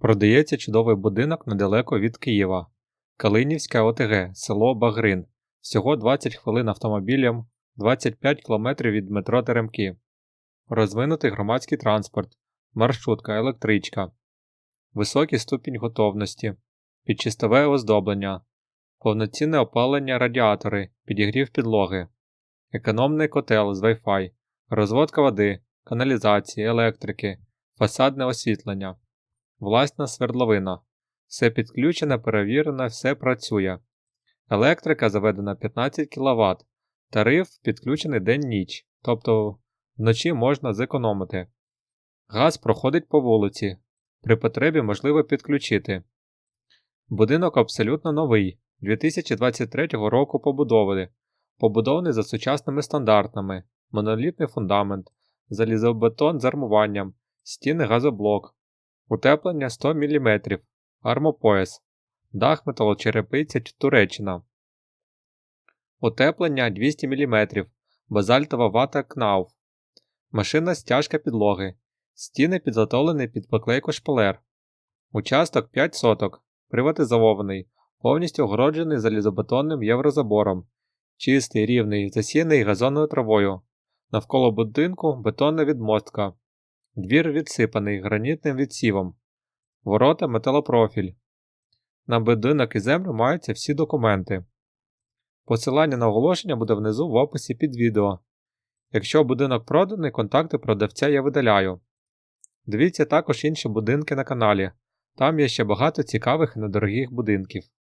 Продається чудовий будинок недалеко від Києва. Калинівська ОТГ, село Багрин. Всього 20 хвилин автомобілем, 25 км від метро Теремки. Розвинутий громадський транспорт, маршрутка, електричка. Високий ступінь готовності, підчистове оздоблення, повноцінне опалення радіатори, підігрів підлоги, економний котел з Wi-Fi, розводка води, каналізації, електрики, фасадне освітлення, власна свердловина. Все підключене, перевірено, все працює. Електрика заведена 15 кВт. Тариф підключений день-ніч, тобто вночі можна зекономити. Газ проходить по вулиці. При потребі можливо підключити. Будинок абсолютно новий, 2023 року побудований. Побудований за сучасними стандартами, монолітний фундамент, залізобетон з армуванням, стіни газоблок, утеплення 100 мм, армопояс, дах металочерепиця Туреччина. Утеплення 200 мм, базальтова вата КНАУФ, машина стяжка підлоги, стіни підготовлені під поклейку шпалер. Участок 5 соток, приватизований, повністю огороджений залізобетонним єврозабором, чистий, рівний, засіяний газонною травою. Навколо будинку бетонна відмостка. Двір відсипаний гранітним відсівом. Ворота металопрофіль. На будинок і землю маються всі документи. Посилання на оголошення буде внизу в описі під відео. Якщо будинок проданий, контакти продавця я видаляю. Дивіться також інші будинки на каналі. Там є ще багато цікавих і недорогих будинків.